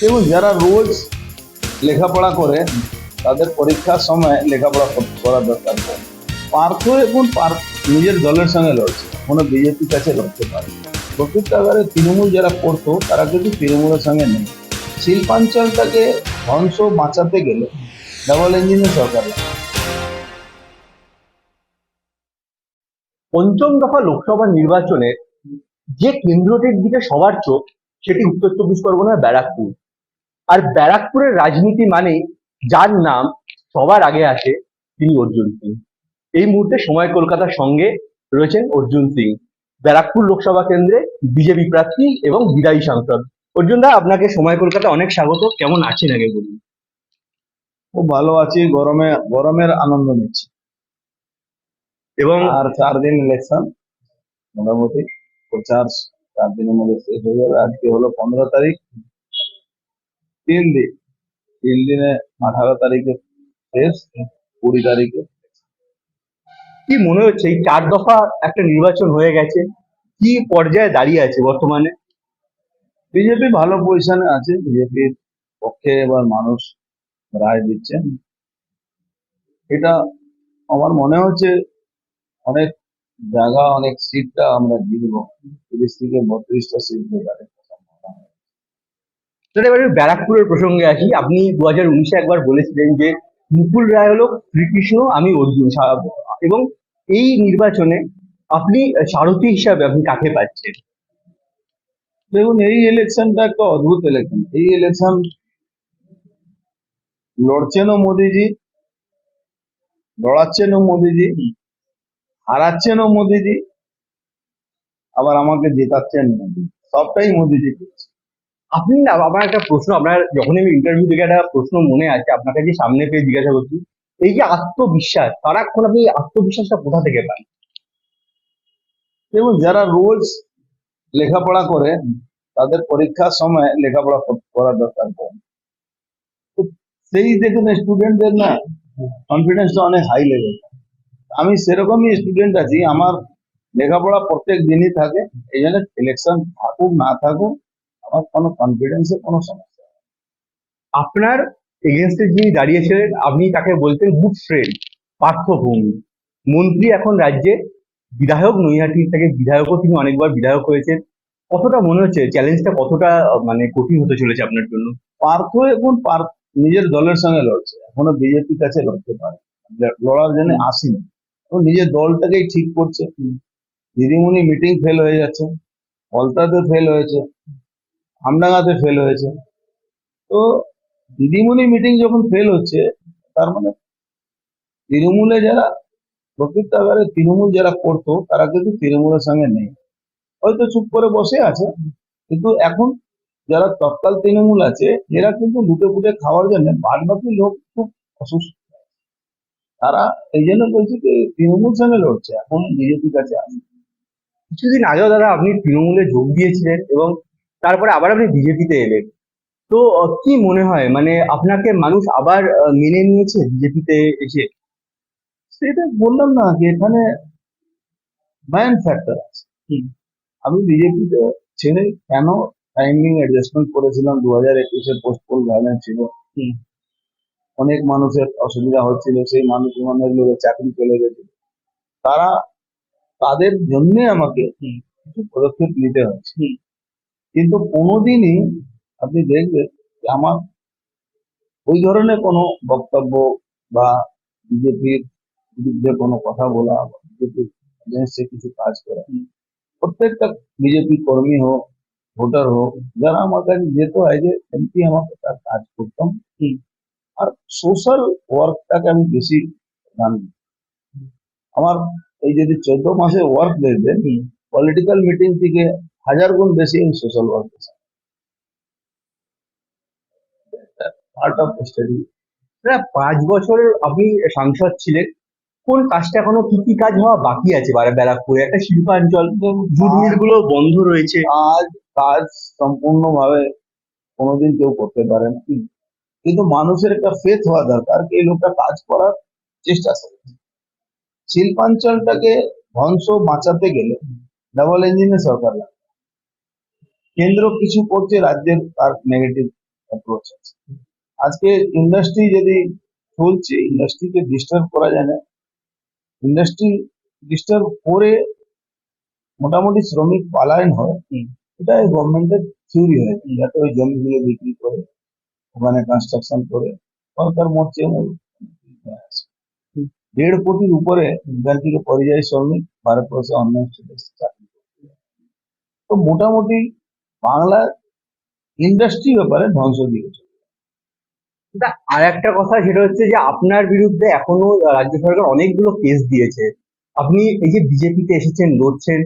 এবং যারা রোজ লেখাপড়া করে, তাদের পরীক্ষার সময় লেখাপড়া কর- করা দরকার। পার্থ এখন পার্থ নিজের দলের সঙ্গে লড়ছে কোনো বিজেপির কাছে লড়তে পারে। প্রকৃতাগারে তৃণমূল যারা করতো, তারা কিন্তু তৃণমূলের সঙ্গে নেই। শিল্পাঞ্চলটাকে ধ্বংস বাঁচাতে গেলে ডাবল ইঞ্জিনের সরকার পঞ্চম দফা লোকসভা নির্বাচনে যে কেন্দ্রটির দিকে সবার চোখ, সেটি উত্তর চব্বিশ পরগনার ব্যারাকপুর। আর ব্যারাকপুরের রাজনীতি মানেই যার নাম সবার আগে আসে তিনি অর্জুন সিং। এই মুহূর্তে সময় কলকাতার সঙ্গে রয়েছেন অর্জুন সিং ব্যারাকপুর লোকসভা কেন্দ্রে বিজেপি প্রার্থী এবং বিদায়ী সাংসদ। অর্জুন দা আপনাকে সময় কলকাতা অনেক স্বাগত। কেমন আছেন আগে বলুন? খুব ভালো আছি গরমে গরমের আনন্দ নিচ্ছি। এবং আর চার দিন ইলেকশন মোটামুটি প্রচার চার দিনের মধ্যে শেষ হয়ে যাবে। আজকে হলো পনেরো তারিখ। তিন দিন তিন দিনে আঠারো তারিখে শেষ, কুড়ি তারিখে। কি মনে হচ্ছে, এই চার দফা একটা নির্বাচন হয়ে গেছে, কি পর্যায়ে দাঁড়িয়ে আছে বর্তমানে? বিজেপি ভালো পজিশনে আছে বিজেপির পক্ষে এবার মানুষ রায় দিচ্ছেন এটা আমার মনে হচ্ছে অনেক জায়গা, অনেক সিটটা আমরা জিতবো তিরিশ থেকে বত্রিশটা সিট হয়ে যাবে সেটা এবারে ব্যারাকপুরের প্রসঙ্গে আসি। আপনি দু হাজার উনিশে একবার বলেছিলেন যে, মুকুল রায় হলো শ্রীকৃষ্ণ, আমি অর্জুন। এবং এই নির্বাচনে আপনি সারথী হিসাবে আপনি কাকে পাচ্ছেন? দেখুন, এই ইলেকশনটা একটা অদ্ভুত ইলেকশন এই ইলেকশন লড়ছেনও মোদিজি লড়াচ্ছেনও মোদিজি হারাচ্ছেনও মোদিজি, আবার আমাকে জেতাচ্ছেন মোদি সবটাই মোদিজি করছে। আপনি না, আমার একটা প্রশ্ন, আপনার যখন আমি ইন্টারভিউ থেকে একটা প্রশ্ন মনে আছে, আপনাকে যে সামনে পেয়ে জিজ্ঞাসা করছি, এই যে আত্মবিশ্বাস সারাক্ষণ আপনি এই আত্মবিশ্বাসটা কোথা থেকে পান দেখুন, যারা রোজ লেখাপড়া করে, তাদের পরীক্ষার সময় লেখাপড়া কর- করা দরকার পড়ে। তো সেই দেখুন স্টুডেন্টদের না কনফিডেন্সটা অনেক হাই লেভেল আমি সেরকমই স্টুডেন্ট আছি, আমার লেখাপড়া প্রত্যেক দিনই থাকে, এই জন্য সিলেকশন থাকুক, না থাকুক কোনো কনফিডেন্সের কোনো সমস্যা। আপনার এগেনস্টে যিনি দাঁড়িয়েছিলেন আপনি তাকে বলতেন গুড ফ্রেন্ড পার্থভূমি। মন্ত্রী এখন রাজ্যে বিধায়ক নৈহাটি থেকে বিধায়কও তিনি অনেকবার বিধায়ক হয়েছেন। কতটা মনে হচ্ছে? চ্যালেঞ্জটা কতটা মানে কঠিন হতে চলেছে আপনার জন্য? পার্থ এখন পার্থ নিজের দলের সঙ্গে লড়ছে। এখনও বিজেপির কাছে লড়তে পারে লড়ার জন্য আসেনি। ও নিজের দলটাকেই ঠিক করছে। দিদিমণি মিটিং ফেল হয়ে যাচ্ছে। কলতাতে ফেল হয়েছে। আমডাঙ্গাতে ফেল হয়েছে। তো দিদিমণি মিটিং যখন ফেল হচ্ছে, তার মানে তৃণমূলে যারা প্রকৃতাগারে তৃণমূল যারা করতো, তারা কিন্তু তৃণমূলের সঙ্গে নেই। হয়তো চুপ করে বসে আছে, কিন্তু এখন যারা তৎকাল তৃণমূল আছে, এরা কিন্তু লুটে পুটে খাওয়ার জন্য বাদ বাকি লোক খুব অসুস্থ। তারা এই জন্য বলছি যে তৃণমূল সঙ্গে লড়ছে, এখন বিজেপির কাছে আছে কিছুদিন আগেও দাদা আপনি তৃণমূলে যোগ দিয়েছিলেন এবং তারপরে আবার আপনি বিজেপিতে এলেন। তো কি মনে হয়? মানে আপনাকে মানুষ আবার মেনে নিয়েছে বিজেপিতে এসে? সেটা বললাম না যে এখানে ম্যান ফ্যাক্টর আছে। আমি বিজেপিতে ছেড়ে কেন টাইমিং অ্যাডজাস্টমেন্ট করেছিলাম? দু হাজার একুশের পোস্টপোল ভাইলেন্স ছিল। হুম। অনেক মানুষের অসুবিধা হচ্ছিল। সেই মানুষ অনেক লোকের চাকরি চলে গেছিল তারা তাদের জন্য আমাকে। কিছু পদক্ষেপ নিতে হয়েছে। কিন্তু কোনোদিনই আপনি দেখবেন যে আমার ওই ধরনের কোনো বক্তব্য বা বিজেপির বিরুদ্ধে কোনো কথা বলা বা বিজেপির এগেনস্টে কিছু কাজ করা। প্রত্যেকটা বিজেপি কর্মী হোক ভোটার হোক যারা আমার কাছে যেত হয় যে এমপি আমাকে তার কাজ করতাম। আর সোশ্যাল ওয়ার্কটাকে আমি বেশি ধ্যান আমার এই যদি চোদ্দ মাসে ওয়ার্ক দেখবেন হুম। পলিটিক্যাল মিটিং থেকে হাজার গুণ বেশি social work part of study পাঁচ বছর আপনি সাংসদ ছিলেন কোন কাজটা এখনও কি কি কাজ হওয়া বাকি আছে? বারা- ব্যারাকপুরে একটা শিল্পাঞ্চল জুট মিলগুলো বন্ধ রয়েছে। কাজ কাজ সম্পূর্ণভাবে কোনোদিন কেউ করতে পারে না। কিন্তু মানুষের একটা ফেথ হওয়া দরকার এই লোকটা কাজ করার চেষ্টা করছে শিল্পাঞ্চলটাকে ধ্বংস বাঁচাতে গেলে ডাবল ইঞ্জিনের সরকার লাগে কেন্দ্র কিছু করছে রাজ্যের তার নেগেটিভ অ্যাপ্রোচ আছে আজকে ইন্ডাস্ট্রি যদি চলছে ইন্ডাস্ট্রিকে ডিস্টার্ব করা যায় না ইন্ডাস্ট্রি ডিস্টার্ব করে মোটামুটি শ্রমিক পালায়ন হয়। এটা গভর্নমেন্টের থিওরি হয় যাতে ওই জমিগুলো বিক্রি করে ওখানে কনস্ট্রাকশন করে সরকার মরছে দেড় কোটির উপরে থেকে পরিযায়ী শ্রমিক ভারতবর্ষে অন্য স্টেটে চাকরি। তো মোটামুটি বাংলা ইন্ডাস্ট্রি ব্যাপারে ধ্বংস দিয়েছে। আর একটা কথা, সেটা হচ্ছে যে আপনার বিরুদ্ধে এখনও রাজ্য সরকার অনেকগুলো কেস দিয়েছে। আপনি এই যে বিজেপিতে এসেছেন, লড়ছেন,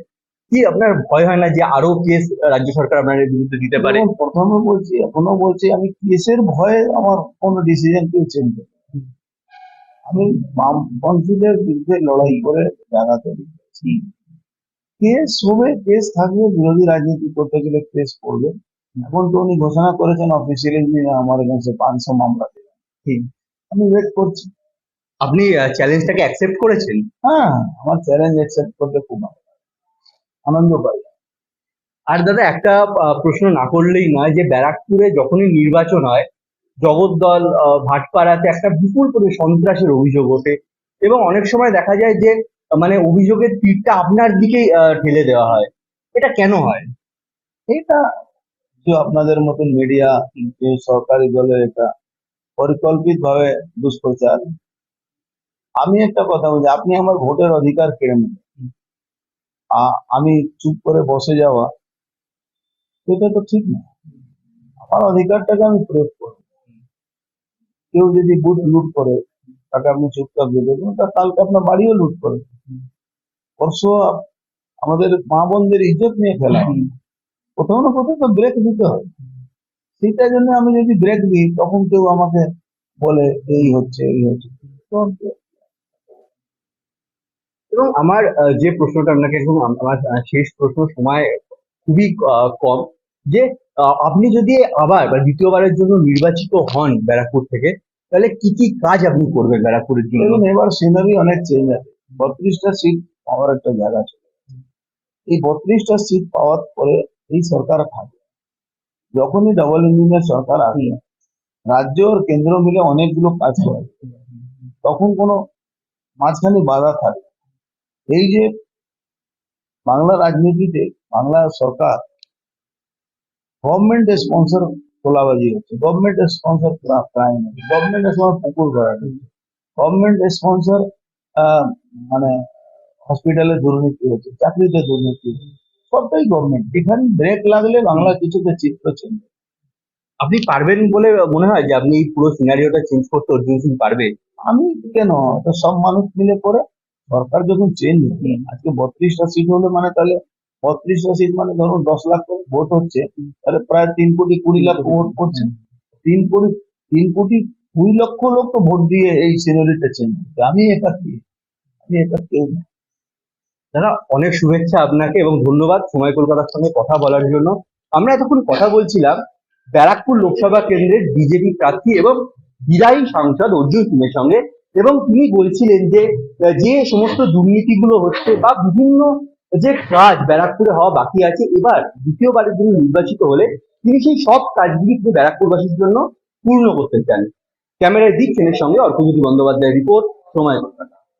কি আপনার ভয় হয় না যে আরও কেস রাজ্য সরকার আপনার বিরুদ্ধে দিতে পারে? প্রথমে বলছি, এখনও বলছি, আমি কেসের ভয়ে আমার কোনো ডিসিশন কেউ চেঞ্জ। আমি বামপন্থীদের বিরুদ্ধে লড়াই করে জায়গাতে দিচ্ছি কেস হবে কেস থাকবে বিরোধী রাজনীতি করতে গেলে কেস করবে। এখন তো উনি ঘোষণা করেছেন অফিসিয়ালি যে আমার এগেন্সে পাঁচশো মামলা হুম। আমি ওয়েট করছি। আপনি চ্যালেঞ্জটাকে অ্যাকসেপ্ট করেছেন? হ্যাঁ আমার চ্যালেঞ্জ অ্যাকসেপ্ট করতে খুব ভালো লাগে। আনন্দ পাই। আর দাদা একটা প্রশ্ন না করলেই নয় যে ব্যারাকপুরে যখনই নির্বাচন হয় জগদ্দল ভাটপাড়াতে একটা বিপুল করে সন্ত্রাসের অভিযোগ ওঠে। এবং অনেক সময় দেখা যায় যে মানে অভিযোগের তীরটা আপনার দিকেই ঠেলে দেওয়া হয়। এটা কেন হয়? এটা আপনাদের মতন মিডিয়া সরকারি দলের এটা পরিকল্পিত ভাবে দুষ্প্রচার। আমি একটা কথা বলছি আপনি আমার ভোটের অধিকার কেড়ে নেবেন। আমি চুপ করে বসে যাওয়া এটা তো ঠিক না। আমার অধিকারটাকে আমি প্রয়োগ করব। কেউ যদি বুথ লুট করে তাকে আপনি চুপচাপ দিয়ে দেবেন। তা কালকে আপনার বাড়িও লুট করে পরশু আমাদের মা বোনদের ইজ্জত নিয়ে হয়। কোথাও না কোথাও তো ব্রেক দিতে হয়। সেটার জন্য আমি যদি ব্রেক দিই, তখন কেউ আমাকে বলে, এই হচ্ছে এই হচ্ছে। এবং আমার যে প্রশ্নটা আপনাকে একদম আমার শেষ প্রশ্ন, সময় খুবই কম। যে আপনি যদি আবার বা দ্বিতীয়বারের জন্য নির্বাচিত হন ব্যারাকপুর থেকে তাহলে কি কি কাজ আপনি করবেন ব্যারাকপুরের জন্য? দেখুন, এবার সিনারি অনেক চেঞ্জ আছে। বত্রিশটা সিট পাওয়ার একটা জায়গা ছিল এই বত্রিশটা সিট পাওয়ার পরে এই সরকার থাকবে যখনই ডাবল ইঞ্জিনের সরকার আসবে রাজ্য আর কেন্দ্র মিলে অনেকগুলো কাজ করে। তখন কোনো মাঝখানে বাধা থাকে। এই যে বাংলা রাজনীতিতে বাংলা সরকার গভর্নমেন্ট স্পন্সর তোলাবাজি হচ্ছে। গভর্নমেন্ট স্পন্সর ক্রাইম হচ্ছে গভর্নমেন্ট স্পন্সর পুকুর হচ্ছে গভর্নমেন্ট স্পন্সর মানে হসপিটালে দুর্নীতি হচ্ছে, চাকরিতে দুর্নীতি সবটাই গভর্নমেন্ট এখানে ব্রেক লাগলে বাংলা কিছুতে চিত্র চেঞ্জ আপনি পারবেন বলে মনে হয় যে আপনি পুরো সিনারিওটা চেঞ্জ করতে অর্জুন সিং পারবে? আমি কেন? তো সব মানুষ মিলে করে সরকার যখন চেঞ্জ আজকে বত্রিশটা সিট হলে মানে তাহলে বত্রিশটা সিট মানে ধরুন দশ লাখ করে ভোট হচ্ছে, তাহলে প্রায় তিন কোটি কুড়ি লাখ ভোট করছে তিন কোটি তিন কোটি কুড়ি লক্ষ লোক তো ভোট দিয়ে এই সিনারিটা চেঞ্জ আমি একা কি? আমি একা কেউ না। দাদা, অনেক শুভেচ্ছা আপনাকে এবং ধন্যবাদ সময় কলকাতার সঙ্গে কথা বলার জন্য। আমরা এতক্ষণ কথা বলছিলাম ব্যারাকপুর লোকসভা কেন্দ্রের বিজেপি প্রার্থী এবং বিদায়ী সাংসদ অর্জুন সিংয়ের সঙ্গে। এবং তিনি বলছিলেন যে যে সমস্ত দুর্নীতিগুলো হচ্ছে বা বিভিন্ন যে কাজ ব্যারাকপুরে হওয়া বাকি আছে, এবার দ্বিতীয়বারের জন্য নির্বাচিত হলে তিনি সেই সব কাজগুলি তিনি ব্যারাকপুরবাসীর জন্য পূর্ণ করতে চান। ক্যামেরায় দীপ সেনের সঙ্গে অর্থজ্যোতি বন্দ্যোপাধ্যায়ের রিপোর্ট সময় কলকাতা।